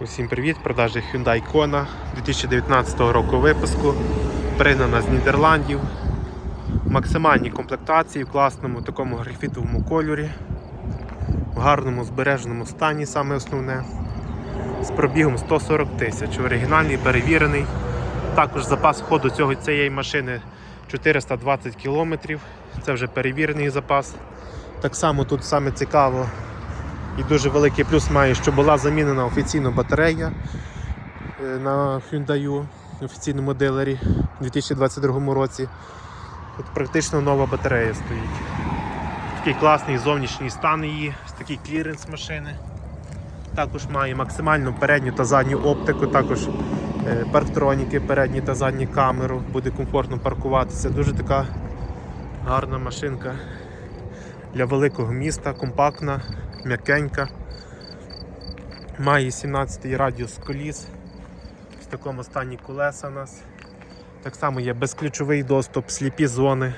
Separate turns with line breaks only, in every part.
Усім привіт! Продажі Hyundai Kona 2019 року випуску. Пригнана з Нідерландів. Максимальні комплектації в класному такому графітовому кольорі, в гарному збереженому стані, саме основне. З пробігом 140 тисяч. Оригінальний, перевірений. Також запас ходу цього, цієї машини 420 км. Це вже перевірений запас. Так само тут саме цікаво і дуже великий плюс має, що була замінена офіційно батарея е, на Hyundai офіційному дилері у 2022 році. Тут практично нова батарея стоїть. Такий класний зовнішній стан її, такий кліренс машини. Також має максимальну передню та задню оптику, також е, парктроніки, передні та задні камеру, буде комфортно паркуватися. Дуже така гарна машинка для великого міста, компактна, м'якенька. Має 17-й радіус коліс. В такому стані колеса у нас. Так само є безключовий доступ, сліпі зони.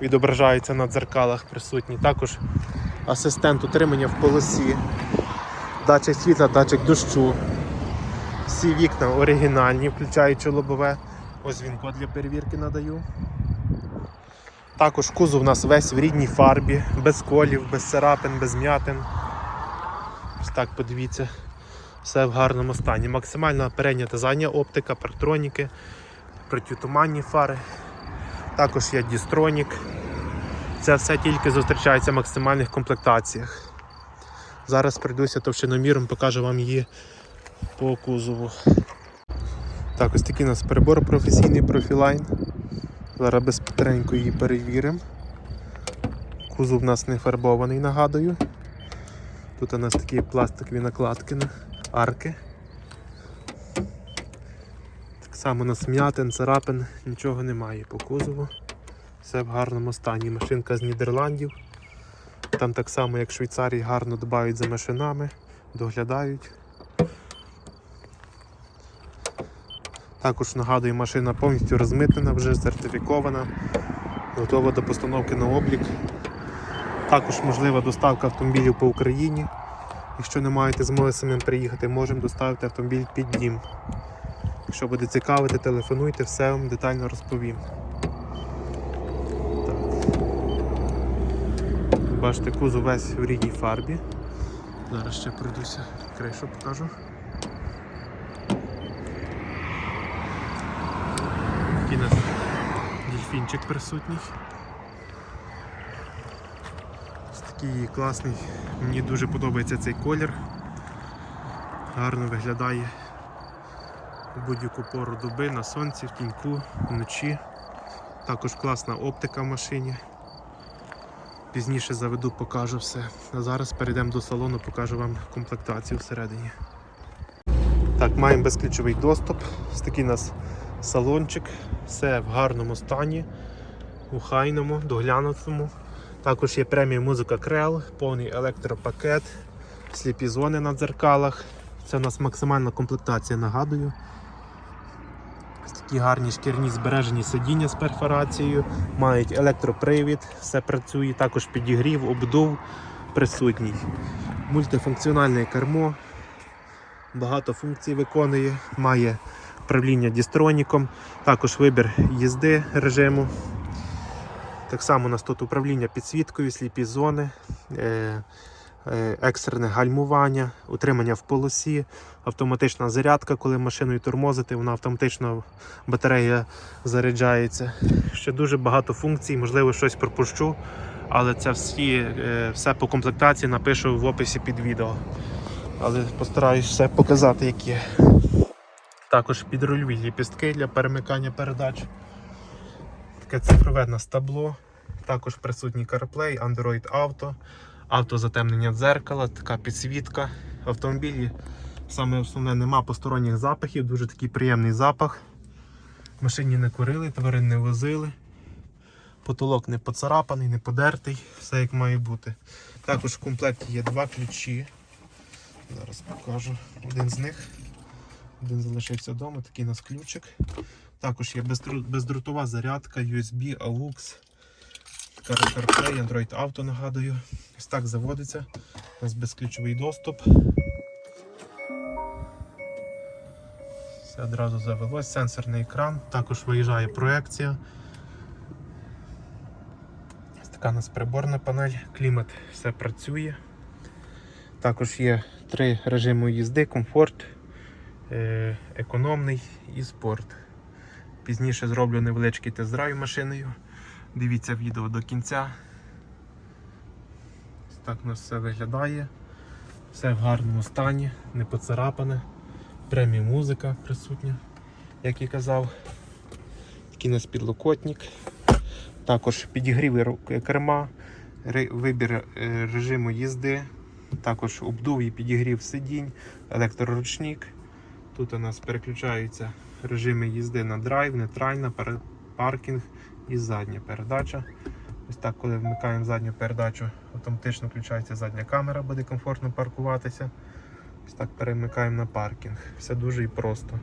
Відображаються на дзеркалах присутні. Також асистент утримання в полосі, датчик світла, датчик дощу. Всі вікна оригінальні, включаючи лобове. Ось він код для перевірки надаю. Також кузов у нас весь в рідній фарбі, без колів, без царапин, без м'ятин. Ось так подивіться, все в гарному стані. Максимальна передня та задня оптика, парктроніки, протитуманні фари. Також є дістронік. Це все тільки зустрічається в максимальних комплектаціях. Зараз прийдуся товщиноміром, покажу вам її по кузову. Так, ось такий у нас перебор професійний профілайн. Зараз безпетренько її перевіримо. Кузов у нас не фарбований, нагадую. Тут у нас такі пластикові накладки на арки. Так само у нас м'ятин, царапин, нічого немає по кузову. Все в гарному стані. Машинка з Нідерландів. Там так само, як в Швейцарії, гарно дбають за машинами, доглядають. Також нагадую, машина повністю розмитнена, вже сертифікована, готова до постановки на облік. Також можлива доставка автомобілів по Україні. Якщо не маєте змоги самим приїхати, можемо доставити автомобіль під дім. Якщо буде цікавити, телефонуйте, все вам детально розповім. Так. Бачите, кузов весь в рідній фарбі. Зараз ще пройдуся, кришу покажу. Такий у нас дельфінчик присутній. Ось такий класний. Мені дуже подобається цей колір. Гарно виглядає в будь-яку пору доби, на сонці, в тіньку, вночі. Також класна оптика в машині. Пізніше заведу, покажу все. А зараз перейдемо до салону, покажу вам комплектацію всередині. Так, маємо безключовий доступ. Ось такий у нас салончик, все в гарному стані, ухайному, доглянутому. Також є преміум музика Крел, повний електропакет, сліпі зони на дзеркалах. Це у нас максимальна комплектація, нагадую. Такі гарні шкірні збережені сидіння з перфорацією, мають електропривід, все працює, також підігрів, обдув присутній. Мультифункціональне кермо, багато функцій виконує, має управління дістроніком, також вибір їзди режиму. Так само у нас тут управління підсвіткою, сліпі зони, е, е, екстрене гальмування, утримання в полосі, автоматична зарядка, коли машиною тормозити, вона автоматично батарея заряджається. Ще дуже багато функцій, можливо, щось пропущу, але це всі, е, все по комплектації напишу в описі під відео. Але постараюсь все показати, як є. Також підрульові ліпістки для перемикання передач. Таке цифрове на табло. Також присутній CarPlay, Android Auto, автозатемнення дзеркала, така підсвітка. В автомобілі саме основне нема посторонніх запахів, дуже такий приємний запах. В машині не курили, тварин не возили. Потолок не поцарапаний, не подертий, все як має бути. Також в комплекті є два ключі. Зараз покажу один з них. Один залишився вдома, такий у нас ключик. Також є бездротова зарядка, USB, AUX, Car- CarPlay, Android Auto, нагадую. Ось так заводиться. У нас безключовий доступ. Все одразу завелось, сенсорний екран, також виїжджає проекція. Ось така у нас приборна панель, клімат все працює. Також є три режими їзди: комфорт, економний і спорт. Пізніше зроблю невеличкий тест-драйв машиною. Дивіться відео до кінця. Так у нас все виглядає. Все в гарному стані, не поцарапане. Преміум музика присутня, як і казав. Такий нас підлокотник. Також підігріви керма, вибір е, режиму їзди, також обдув і підігрів сидінь, електроручник. Тут у нас переключаються режими їзди на драйв, нейтральна, паркінг і задня передача. Ось так, коли вмикаємо задню передачу, автоматично включається задня камера, буде комфортно паркуватися. Ось так перемикаємо на паркінг. Все дуже і просто.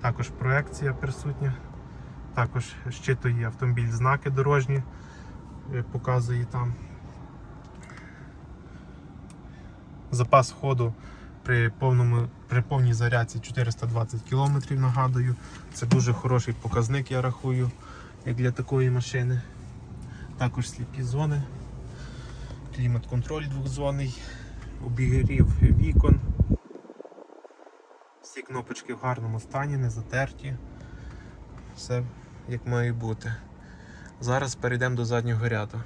Також проекція присутня. Також щитує автомобіль знаки дорожні, е, показує там. Запас ходу при, повному, при повній зарядці 420 км, нагадую. Це дуже хороший показник, я рахую, як для такої машини. Також сліпі зони, клімат-контроль двохзонний, обігрів вікон. Всі кнопочки в гарному стані, не затерті. Все як має бути. Зараз перейдемо до заднього ряду.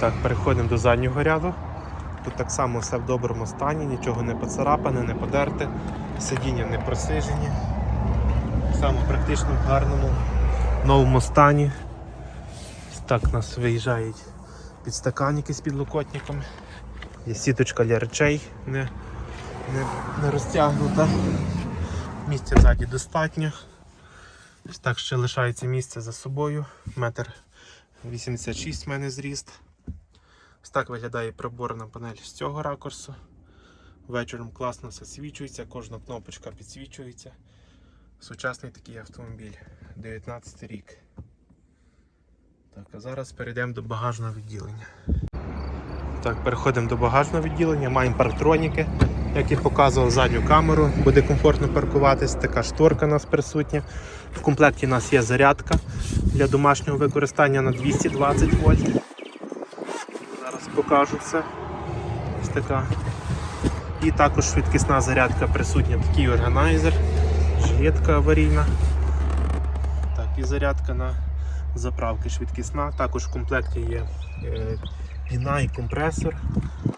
Так, переходимо до заднього ряду. Тут так само все в доброму стані, нічого не поцарапане, не подерте, сидіння не просижені. Само практично в гарному новому стані. Так у нас виїжджають підстаканники з підлокотником. Є сіточка для речей не, не, не розтягнута. Місця ззаді достатньо. Так ще лишається місце за собою. Метр 86 в мене зріст. Ось так виглядає приборна панель з цього ракурсу. Вечором класно все свічується, кожна кнопочка підсвічується. Сучасний такий автомобіль. 19 рік. Так, а зараз перейдемо до багажного відділення. Так, переходимо до багажного відділення, маємо парктроніки, як і показував задню камеру, буде комфортно паркуватись, така шторка у нас присутня. В комплекті у нас є зарядка для домашнього використання на 220 вольт. Покажу все. Ось така. І також швидкісна зарядка присутня, такий органайзер, жилетка аварійна. Так, і зарядка на заправки швидкісна. Також в комплекті є е, піна і компресор,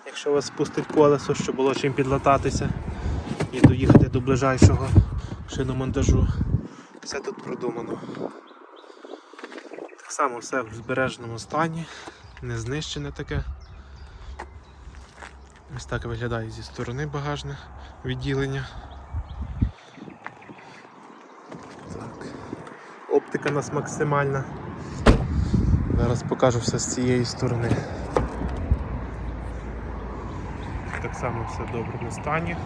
якщо вас спустить колесо, щоб було чим підлататися і доїхати до ближайшого шиномонтажу. Все тут продумано. Так само все в збереженому стані, не знищене таке. Ось так виглядає зі сторони багажне відділення. Так. Оптика у нас максимальна. Зараз покажу все з цієї сторони. Так само все в доброму стані.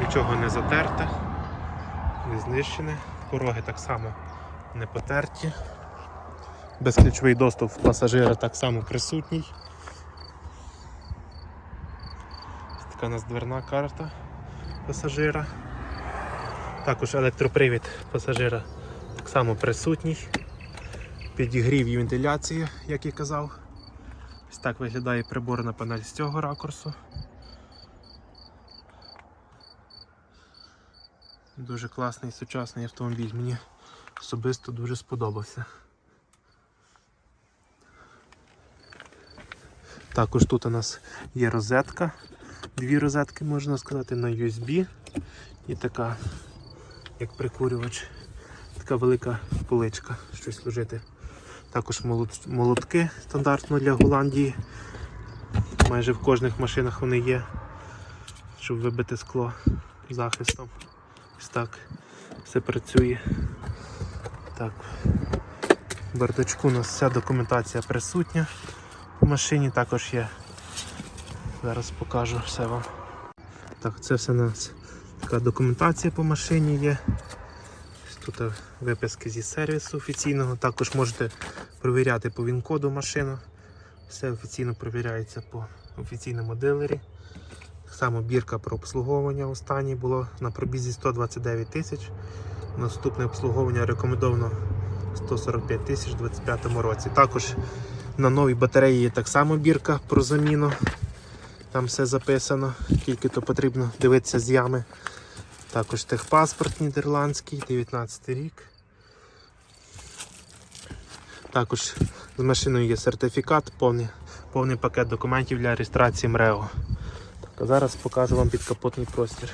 Нічого не затерте, не знищене. Пороги так само не потерті. Безключовий доступ пасажира так само присутній. Ось така у нас дверна карта пасажира. Також електропривід пасажира так само присутній. Підігрів і вентиляція, як і казав. Ось так виглядає приборна панель з цього ракурсу. Дуже класний сучасний автомобіль. Мені особисто дуже сподобався. Також тут у нас є розетка. Дві розетки можна сказати на USB і така, як прикурювач, така велика поличка, щось служити. Також молотки стандартно для Голландії. Майже в кожних машинах вони є, щоб вибити скло захистом. Ось так все працює. Так. В бардачку у нас вся документація присутня по машині, також є. Зараз покажу все вам. Так, це все у нас така документація по машині є. Тут е, виписки зі сервісу офіційного. Також можете перевіряти по ВІН-коду машину. Все офіційно перевіряється по офіційному дилері. Так само бірка про обслуговування останнє було на пробізі 129 тисяч. Наступне обслуговування рекомендовано 145 тисяч у 2025 році. Також на новій батареї є так само бірка про заміну. Там все записано, тільки то потрібно дивитися з ями. Також техпаспорт нідерландський, 19 рік. Також з машиною є сертифікат, повний, повний пакет документів для реєстрації МРЕО. Так, а зараз покажу вам підкапотний простір.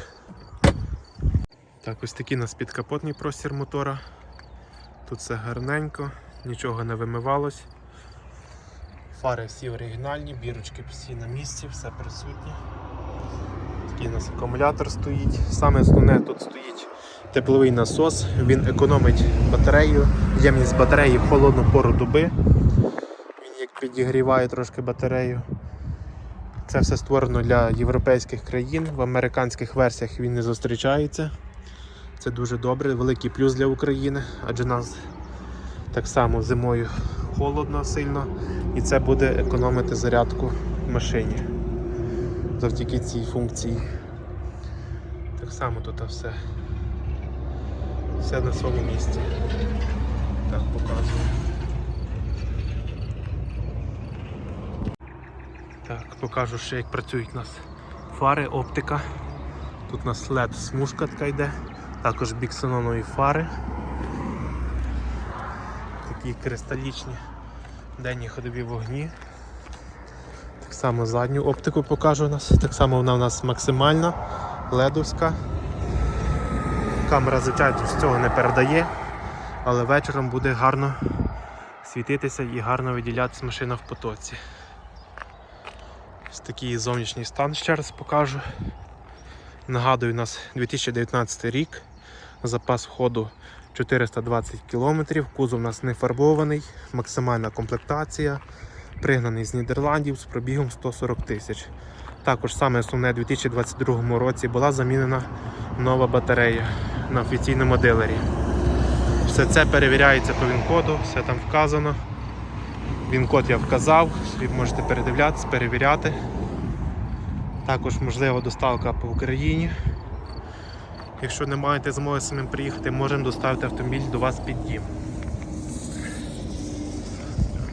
Так, ось такий у нас підкапотний простір мотора. Тут все гарненько, нічого не вимивалось. Фари всі оригінальні, бірочки всі на місці, все присутнє. Такий у нас акумулятор стоїть. Саме основне тут стоїть тепловий насос, він економить батарею, ємність батареї в холодну пору доби. Він як підігріває трошки батарею. Це все створено для європейських країн. В американських версіях він не зустрічається. Це дуже добре, великий плюс для України, адже нас так само зимою холодно сильно, і це буде економити зарядку машині завдяки цій функції. Так само тут все. Все на своєму місці. Так показую. Так, покажу ще як працюють у нас фари, оптика. Тут у нас LED смужка така йде, також біксенонові фари. Такі кристалічні денні ходові вогні. Так само задню оптику покажу у нас. Так само вона у нас максимальна, ледовська. Камера, звичайно, з цього не передає, але вечором буде гарно світитися і гарно виділятися машина в потоці. Ось такий зовнішній стан ще раз покажу. Нагадую, у нас 2019 рік, запас ходу 420 км, кузов у нас не фарбований, максимальна комплектація, пригнаний з Нідерландів з пробігом 140 тисяч. Також саме основне у 2022 році була замінена нова батарея на офіційному дилері. Все це перевіряється по він-коду, все там вказано. Він-код я вказав, ви можете передивлятися, перевіряти. Також можлива доставка по Україні. Якщо не маєте змоги самим приїхати, можемо доставити автомобіль до вас під дім.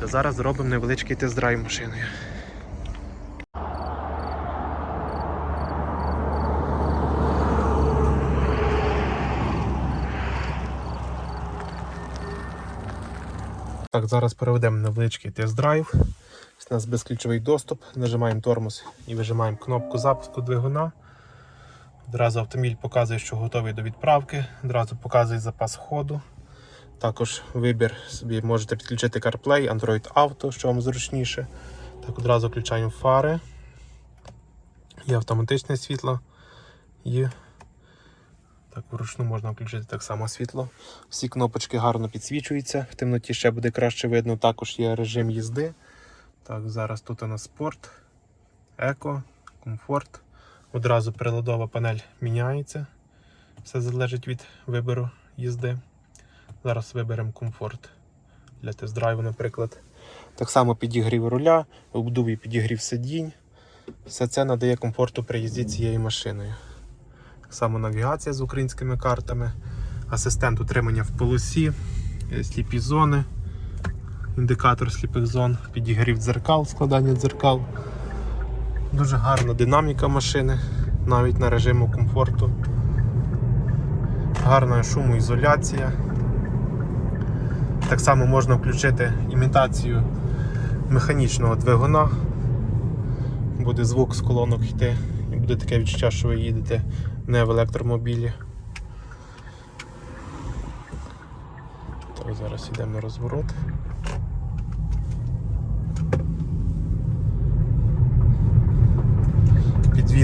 А зараз зробимо невеличкий тест-драйв машиною. Так, зараз проведемо невеличкий тест-драйв. У нас безключовий доступ, нажимаємо тормоз і вижимаємо кнопку запуску двигуна. Одразу автомобіль показує, що готовий до відправки, одразу показує запас ходу. Також вибір собі можете підключити CarPlay, Android Auto, що вам зручніше. Так, одразу включаємо фари. Є автоматичне світло. І так, вручну можна включити так само світло. Всі кнопочки гарно підсвічуються, в темноті ще буде краще видно. Також є режим їзди. Так, зараз тут у нас спорт, еко, комфорт. Одразу приладова панель міняється. Все залежить від вибору їзди. Зараз виберемо комфорт для тест-драйву, наприклад. Так само підігрів руля, обдув і підігрів сидінь. Все це надає комфорту при їзді цією машиною. Так само навігація з українськими картами, асистент утримання в полосі, е, сліпі зони, індикатор сліпих зон, підігрів дзеркал, складання дзеркал. Дуже гарна динаміка машини, навіть на режиму комфорту. Гарна шумоізоляція. Так само можна включити імітацію механічного двигуна. Буде звук з колонок йти і буде таке відчуття, що ви їдете не в електромобілі. Так, зараз йдемо на розворот.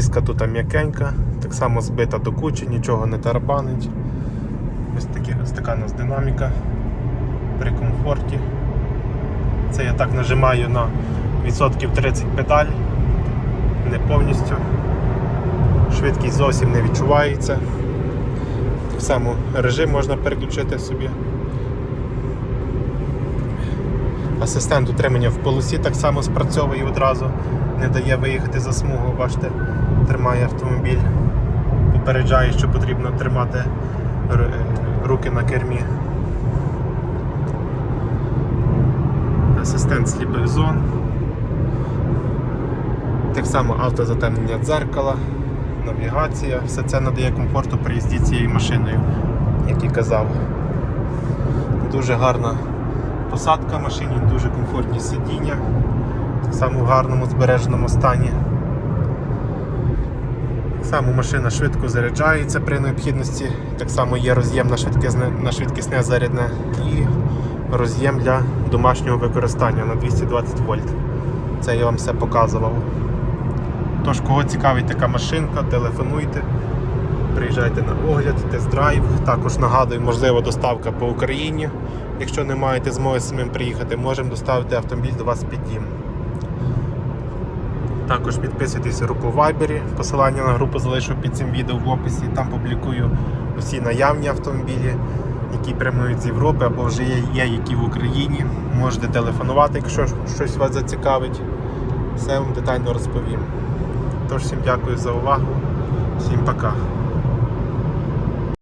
Підвізка тут м'якенька, так само збита до кучі, нічого не тарабанить. Ось, такі, ось така у нас динаміка при комфорті. Це я так нажимаю на відсотків 30 педаль, не повністю. Швидкість зовсім не відчувається. Так само режим можна переключити собі. Асистент утримання в полосі так само спрацьовує одразу. не дає виїхати за смугу, бачите, тримає автомобіль. Попереджає, що потрібно тримати руки на кермі. Асистент сліпих зон. Так само автозатемнення дзеркала, навігація, все це надає комфорту при їзді цією машиною, як і казав. Дуже гарна посадка машині, дуже комфортні сидіння, так само в гарному збереженому стані. Само машина швидко заряджається при необхідності, так само є роз'єм на швидкісне, на швидкісне зарядне і роз'єм для домашнього використання на 220 вольт. Це я вам все показував. Тож, кого цікавить така машинка, телефонуйте, приїжджайте на огляд, тест-драйв. Також нагадую, можливо, доставка по Україні. Якщо не маєте змоги самим приїхати, можемо доставити автомобіль до вас під дім. Також підписуйтесь руку в Viber, посилання на групу залишу під цим відео в описі. Там публікую усі наявні автомобілі, які прямують з Європи або вже є, є які в Україні. Можете телефонувати, якщо щось вас зацікавить. Все вам детально розповім. Тож всім дякую за увагу, всім пока.